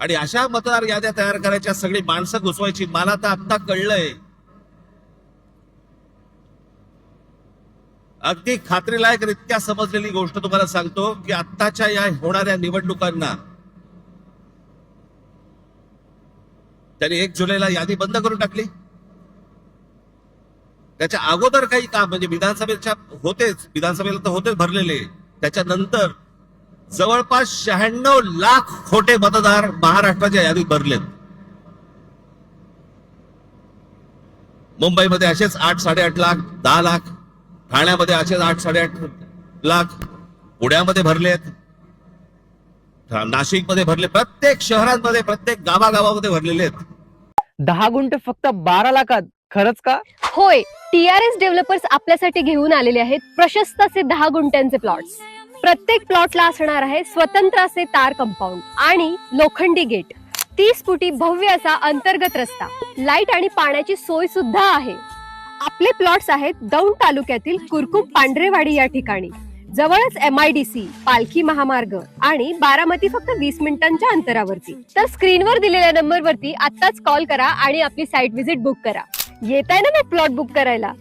आणि अशा मतदार याद्या तयार करायच्या सगळी माणसं घुसवायची. मला तर आत्ता कळलंय. अगदी खात्रीलायक रित्या समजलेली गोष्ट तुम्हाला सांगतो की आत्ताच्या या होणाऱ्या निवडणुकांना त्यांनी एक जुलैला यादी बंद करून टाकली. त्याच्या अगोदर काही काम म्हणजे विधानसभेच्या होतेच विधानसभेला तर होतेच भरलेले. त्याच्यानंतर जवळपास शहाण्णव लाख खोटे मतदार महाराष्ट्राच्या यादीत भरलेत. मुंबईमध्ये असेच आठ साडेआठ लाख दहा लाख ठाण्यामध्ये असेच आठ साडेआठ लाख पुण्यामध्ये भरलेत. नाशिकमध्ये भरले प्रत्येक शहरांमध्ये प्रत्येक गावागावामध्ये भरलेले आहेत. दहा गुंठ फक्त बारा लाखात खरंच का? होय टीआरएस डेव्हलपर्स आपल्यासाठी घेऊन आलेले आहेत प्रशस्त असे दहा गुंठ्यांचे प्लॉट्स. प्रत्येक प्लॉटला असणार आहे स्वतंत्र असे तार कंपाऊंड आणि लोखंडी गेट. तीस फुटी भव्य असा अंतर्गत रस्ता. लाइट आणि पाण्याची सोय सुद्धा आहे. आपले प्लॉट्स आहेत दौंड तालुक्यातील कुरकुम पांढरेवाडी या ठिकाणी. जवळच एम आय डी सी पालखी महामार्ग आणि बारामती फक्त वीस मिनिटांच्या अंतरावरती. तर स्क्रीनवर दिलेल्या नंबरवरती आत्ताच कॉल करा आणि आपली साईट व्हिजिट बुक करा. येत आहे ना मग प्लॉट बुक करायला?